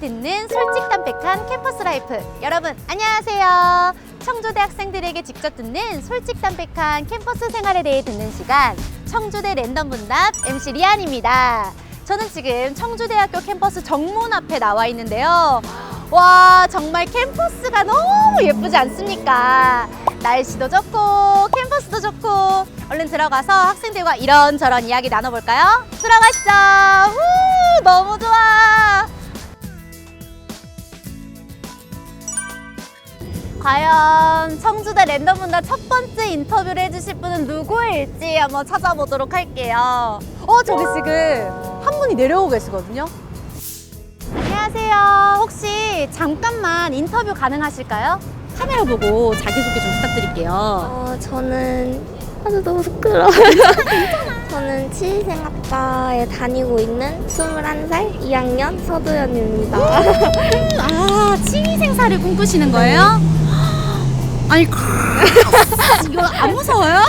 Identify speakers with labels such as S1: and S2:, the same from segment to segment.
S1: 듣는 솔직 담백한 캠퍼스 라이프. 여러분, 안녕하세요. 청주대 학생들에게 직접 듣는 솔직 담백한 캠퍼스 생활에 대해 듣는 시간. 청주대 랜덤 문답 MC 리안입니다. 저는 지금 청주대학교 캠퍼스 정문 앞에 나와 있는데요. 와, 정말 캠퍼스가 너무 예쁘지 않습니까? 날씨도 좋고, 캠퍼스도 좋고, 얼른 들어가서 학생들과 이런저런 이야기 나눠볼까요? 들어가시죠! 우, 너무 좋아! 과연 청주대 랜덤 문답 첫 번째 인터뷰를 해주실 분은 누구일지 한번 찾아보도록 할게요. 어, 저기 지금 한 분이 내려오고 계시거든요. 안녕하세요. 혹시 잠깐만 인터뷰 가능하실까요? 카메라 보고 자기소개 좀 부탁드릴게요.
S2: 어, 저는 아주 너무 부끄러워요. 저는 치위생학과에 다니고 있는 21살 2학년 서도연입니다.
S1: 아, 취미생사를 꿈꾸시는 거예요? 아니, 이거 안 무서워요?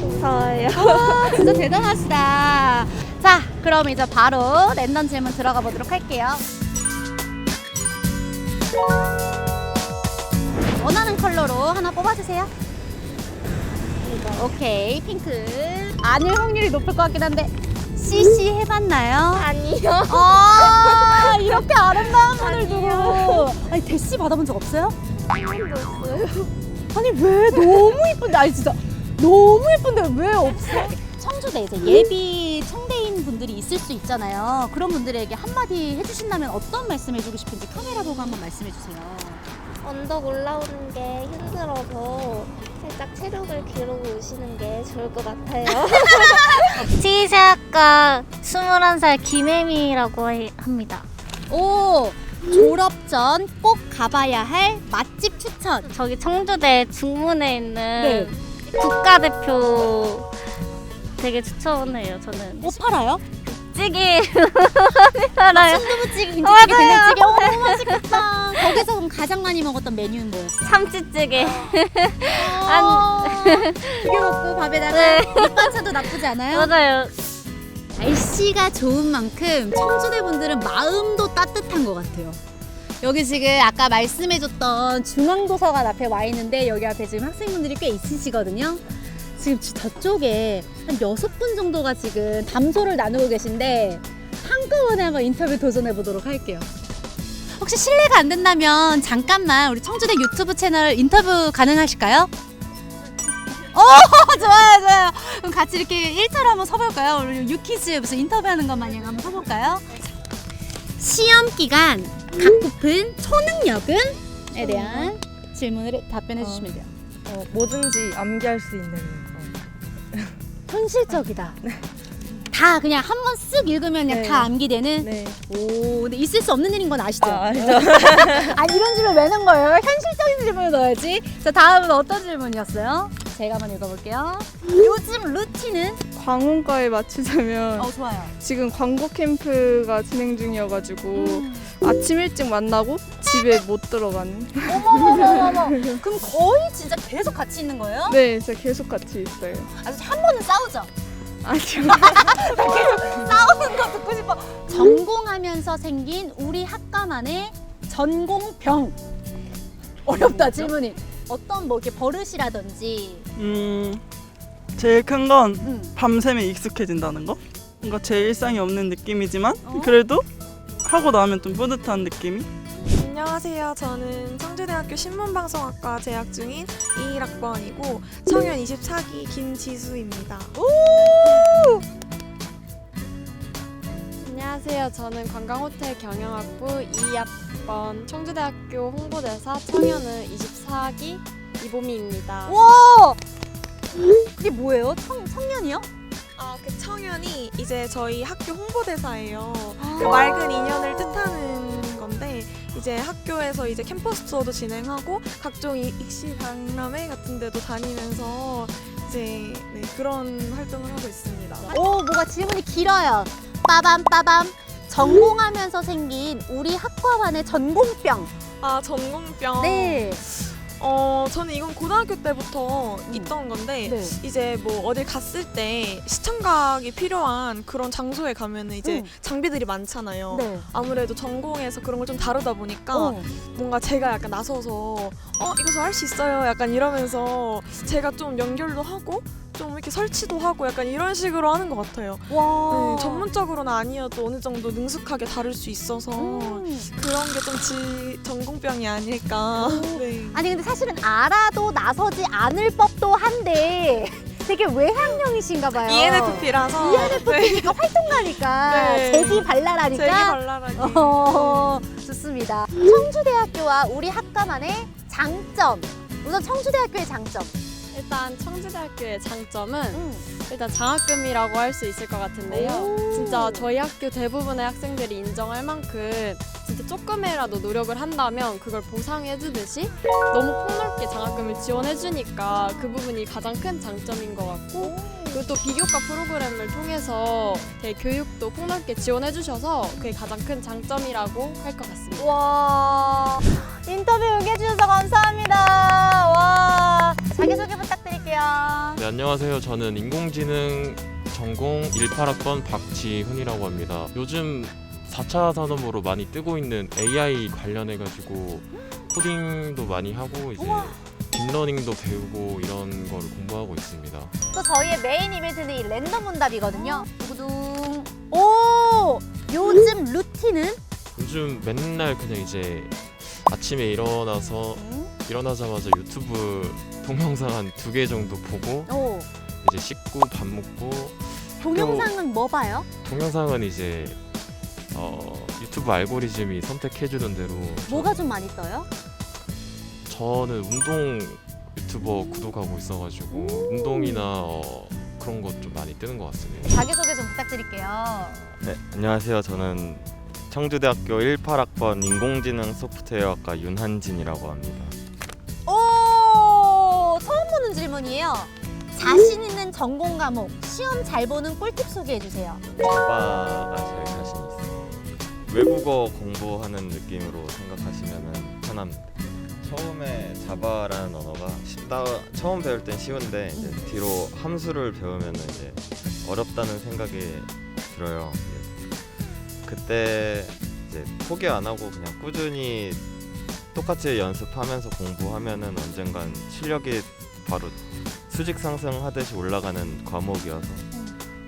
S2: 무서워요.
S1: 와, 진짜 대단하시다. 자, 그럼 이제 바로 랜덤 질문 들어가 보도록 할게요. 원하는 컬러로 하나 뽑아주세요. 이거 오케이 핑크. 아닐 확률이 높을 것 같긴 한데 CC 해봤나요?
S2: 아니요.
S1: 아 이렇게 아름다운 분을. 두고 아니 대시 받아본 적 없어요?
S2: 없어요.
S1: 아니 왜 너무 이쁜데 아니 진짜 너무 예쁜데 왜 없어? 청주대 이제 예비 청대인 분들이 있을 수 있잖아요. 그런 분들에게 한마디 해주신다면 어떤 말씀 해주고 싶은지 카메라 보고 한번 말씀해 주세요.
S2: 언덕 올라오는 게 힘들어서 살짝 체력을 기르고 오시는 게 좋을 것 같아요.
S3: 치의생학과 21살 김혜미라고 해- 합니다.
S1: 오 졸업 전 꼭 가봐야 할 맛집 추천.
S3: 저기 청주대 중문에 있는
S1: 네.
S3: 국가대표 되게 추천해요. 저는
S1: 뭐 팔아요?
S3: 찌개 알아요.
S1: 순두부찌개, 김치찌개,
S3: 맞아요.
S1: 된장찌개. 오 너무 맛있겠다. 거기서 그럼 가장 많이 먹었던 메뉴는 뭐였어요?
S3: 참치찌개.
S1: 아, 두개 먹고 밥에다가
S3: 네.
S1: 밑반찬도 나쁘지 않아요?
S3: 맞아요.
S1: 날씨가 좋은 만큼 청주대 분들은 마음도 따뜻한 것 같아요. 여기 지금 아까 말씀해줬던 중앙도서관 앞에 와 있는데 여기 앞에 지금 학생분들이 꽤 있으시거든요. 지금 저- 저쪽에 한 여섯 분 정도가 지금 담소를 나누고 계신데 한꺼번에 한번 인터뷰 도전해 보도록 할게요. 혹시 실례가 안 된다면 잠깐만 우리 청주대 유튜브 채널 인터뷰 가능하실까요? 오 좋아요 좋아요 그럼 같이 이렇게 일자로 한번 서볼까요? 우리 유키즈 무슨 인터뷰하는 것 마냥 한번 서볼까요? 시험 기간 각부픈 초능력은에 대한 질문을 답변해 주시면 돼요.
S4: 어, 뭐든지 암기할 수 있는 거.
S1: 현실적이다. 다 그냥 한 번 쓱 읽으면 그냥
S4: 네.
S1: 다 암기되는.
S4: 네.
S1: 오, 근데 있을 수 없는 일인 건 아시죠?
S4: 아, 알죠.
S1: 아 이런 질문 왜 넣은 거예요? 현실적인 질문을 넣어야지. 자 다음은 어떤 질문이었어요? 제가 한번 읽어볼게요. 요즘 루틴은?
S5: 광운과에 맞추자면
S1: 어 좋아요.
S5: 지금 광고 캠프가 진행 중이어가지고
S1: 음.
S5: 아침 일찍 만나고 집에 못 들어가는
S1: 어머머머머. 그럼 거의 진짜 계속 같이 있는 거예요?
S5: 네 진짜 계속 같이 있어요
S1: 아주 한 번은 싸우죠.
S5: 아니요
S1: 싸우는 거 듣고 싶어. 전공하면서 생긴 우리 학과만의 전공병. 어렵다 질문이. 어떤 뭐 이렇게 버릇이라든지.
S6: 음 제일 큰 건
S1: 음.
S6: 밤샘에 익숙해진다는 거. 뭔가 제 일상이 없는 느낌이지만
S1: 어?
S6: 그래도 하고 나면 좀 뿌듯한 느낌이.
S7: 안녕하세요. 저는 청주대학교 신문방송학과 재학 중인 21학번이고 청년 24기 김지수입니다.
S8: 안녕하세요. 저는 관광호텔 경영학부 2학번 청주대학교 홍보대사 청년은 24 기 이보미입니다.
S1: 와. 그게 뭐예요? 청, 청년이요?
S7: 아, 그 청년이 이제 저희 학교 홍보대사예요.
S1: 아.
S7: 그 맑은 인연을 뜻하는 건데 이제 학교에서 이제 캠퍼스 투어도 진행하고 각종 이- 입시 박람회 같은 데도 다니면서 이제 네, 그런 활동을 하고 있습니다.
S1: 오, 뭐가 질문이 길어요. 빠밤 빠밤. 전공하면서 생긴 우리 학과만의 전공병.
S7: 아, 전공병.
S1: 네.
S7: 어 저는 이건 고등학교 때부터 있던 건데
S1: 네.
S7: 이제 뭐 어딜 갔을 때 시청각이 필요한 그런 장소에 가면은 이제
S1: 음.
S7: 장비들이 많잖아요.
S1: 네.
S7: 아무래도 전공에서 그런 걸 좀 다루다 보니까
S1: 어.
S7: 뭔가 제가 약간 나서서 어 이거 저 할 수 있어요 약간 이러면서 제가 좀 연결도 하고 좀 이렇게 설치도 하고 약간 이런 식으로 하는 것 같아요.
S1: 와.
S7: 네, 전문적으로는 아니어도 어느 정도 능숙하게 다룰 수 있어서
S1: 음.
S7: 그런 게 좀 전공병이 아닐까. 네.
S1: 아니 근데 사실은 알아도 나서지 않을 법도 한데 되게 외향형이신가 봐요.
S7: ENFP라서
S1: ENFP니까 활동가니까
S7: 네.
S1: 재기 발랄하니까.
S7: 제기 발랄하게.
S1: 어, 좋습니다. 청주대학교와 우리 학과만의 장점. 우선 청주대학교의 장점.
S8: 일단 청주대학교의 장점은
S1: 음.
S8: 일단 장학금이라고 할 수 있을 것 같은데요.
S1: 오.
S8: 진짜 저희 학교 대부분의 학생들이 인정할 만큼 진짜 조금이라도 노력을 한다면 그걸 보상해 주듯이 너무 폭넓게 장학금을 지원해 주니까 그 부분이 가장 큰 장점인 것 같고 그리고 또 비교과 프로그램을 통해서 되게 교육도 폭넓게 지원해 주셔서 그게 가장 큰 장점이라고 할 것 같습니다.
S1: 와 인터뷰 응해주셔서 감사합니다. 와 자기소개 부탁드릴게요.
S9: 네, 안녕하세요. 저는 인공지능 전공 18학번 박지훈이라고 합니다. 요즘 4차 산업으로 많이 뜨고 있는 AI 관련해가지고 코딩도 많이 하고 이제 딥러닝도 배우고 이런 거를 공부하고 있습니다.
S1: 또 저희의 메인 이벤트는 이 랜덤 문답이거든요. 두구둥. 오 요즘 루틴은?
S9: 요즘 맨날 그냥 이제 아침에 일어나서 일어나자마자 유튜브 동영상 한 두 개 정도 보고
S1: 오
S9: 이제 씻고 밥 먹고
S1: 동영상은 뭐 봐요?
S9: 동영상은 이제 어, 유튜브 알고리즘이 선택해주는 대로
S1: 뭐가 좀 많이 떠요?
S9: 저는 운동 유튜버 구독하고 있어가지고 운동이나 어, 그런 것 좀 많이 뜨는 것 같습니다.
S1: 자기소개 좀 부탁드릴게요.
S10: 네, 안녕하세요. 저는 청주대학교 18학번 인공지능 소프트웨어학과 윤한진이라고 합니다.
S1: 오 처음 보는 질문이에요. 자신 있는 전공 과목 시험 잘 보는 꿀팁 소개해 주세요.
S10: 자바가 제일 자신 있어요. 외국어 공부하는 느낌으로 생각하시면 편합니다. 처음에 자바라는 언어가 쉽다 처음 배울 땐 쉬운데 이제 뒤로 함수를 배우면 이제 어렵다는 생각이 들어요. 그때 이제 포기 안 하고 그냥 꾸준히 똑같이 연습하면서 공부하면은 언젠간 실력이 바로 수직 상승하듯이 올라가는 과목이어서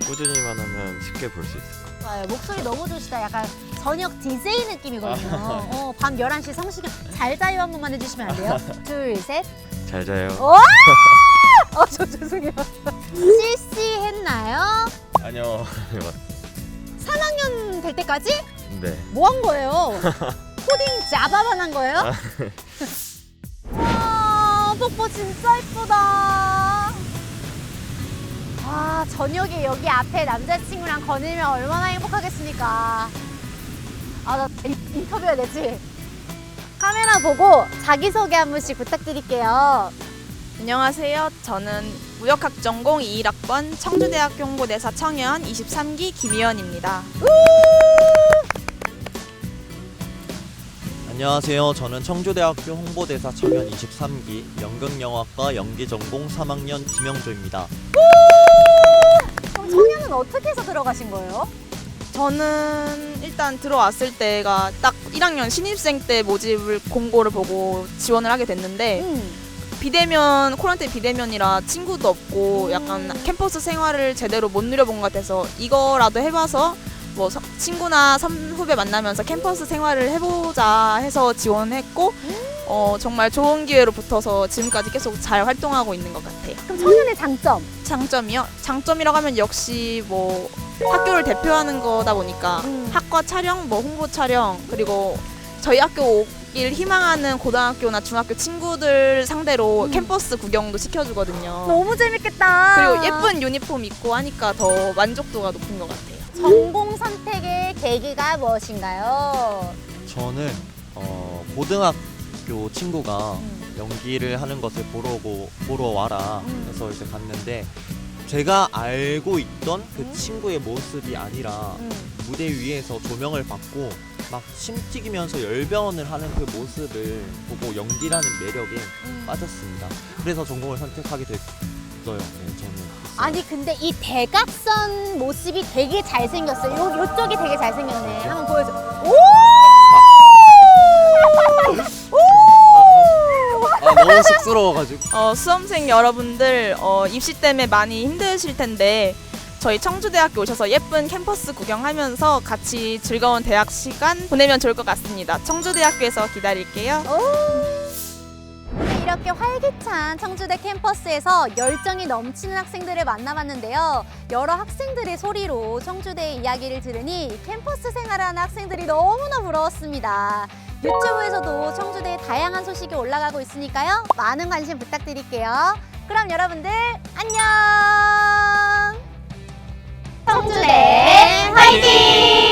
S10: 꾸준히만 하면 쉽게 볼 수 있을 것 같아요.
S1: 좋아요. 목소리 너무 좋으시다. 약간 저녁 DJ 느낌이거든요. 어, 밤 11시 성시경 잘 자요 한 번만 해주시면 안 돼요? 둘, 셋.
S10: 잘 자요.
S1: 어? 어, 저 죄송해요. 실시했나요?
S10: 아니요.
S1: 3학년 될 때까지?
S10: 네.
S1: 뭐 한 거예요? 코딩 자바만 한 거예요? 와, 뽀뽀 진짜 이쁘다. 와, 저녁에 여기 앞에 남자친구랑 거닐면 얼마나 행복하겠습니까? 아, 나 인- 인터뷰해야 되지? 카메라 보고 자기소개 한 분씩 부탁드릴게요.
S11: 안녕하세요. 저는 무역학 전공 21학번 청주대학교 홍보대사 청년 23기 김희연입니다.
S12: 안녕하세요. 저는 청주대학교 홍보대사 청년 23기 연극영화과 연기전공 3학년 김영조입니다.
S1: 그럼 청년은 어떻게 해서 들어가신 거예요?
S11: 저는 일단 들어왔을 때가 딱 1학년 신입생 때 모집을 공고를 보고 지원을 하게 됐는데
S1: 음.
S11: 비대면 때 비대면이라 친구도 없고
S1: 음.
S11: 약간 캠퍼스 생활을 제대로 못 누려본 것 같아서 이거라도 해봐서 뭐 서- 친구나 선후배 만나면서 캠퍼스 생활을 해보자 해서 지원했고 어, 정말 좋은 기회로 붙어서 지금까지 계속 잘 활동하고 있는 것 같아요.
S1: 그럼 청년의 장점?
S11: 장점이요? 장점이라고 하면 역시 뭐 학교를 대표하는 거다 보니까
S1: 음.
S11: 학과 촬영, 뭐 홍보 촬영 그리고 저희 학교 오길 희망하는 고등학교나 중학교 친구들 상대로
S1: 음.
S11: 캠퍼스 구경도 시켜주거든요.
S1: 너무 재밌겠다.
S11: 그리고 예쁜 유니폼 입고 하니까 더 만족도가 높은 것 같아요.
S1: 전공 선택의 계기가 무엇인가요?
S12: 저는 어, 고등학교 친구가 연기를 하는 것을 보러 고 보러 와라 해서 이제 갔는데 제가 알고 있던 그 친구의 모습이 아니라 무대 위에서 조명을 받고 막 심튀기면서 열변을 하는 그 모습을 보고 연기라는 매력에
S1: 음.
S12: 빠졌습니다. 그래서 전공을 선택하게 됐어요. 네, 저는.
S1: 아니 근데 이 대각선 모습이 되게 잘생겼어요. 요 요쪽이 되게 잘생겼네. 한번 보여줘. 오!
S12: 아, 너무 쑥스러워가지고.
S11: 어, 수험생 여러분들 어, 입시 때문에 많이 힘드실 텐데 저희 청주대학교 오셔서 예쁜 캠퍼스 구경하면서 같이 즐거운 대학 시간 보내면 좋을 것 같습니다. 청주대학교에서 기다릴게요.
S1: 네, 이렇게 활기찬 청주대 캠퍼스에서 열정이 넘치는 학생들을 만나봤는데요. 여러 학생들의 소리로 청주대의 이야기를 들으니 캠퍼스 생활하는 학생들이 너무나 부러웠습니다. 유튜브에서도 청주대의 다양한 소식이 올라가고 있으니까요. 많은 관심 부탁드릴게요. 그럼 여러분들 안녕! 청주대 화이팅!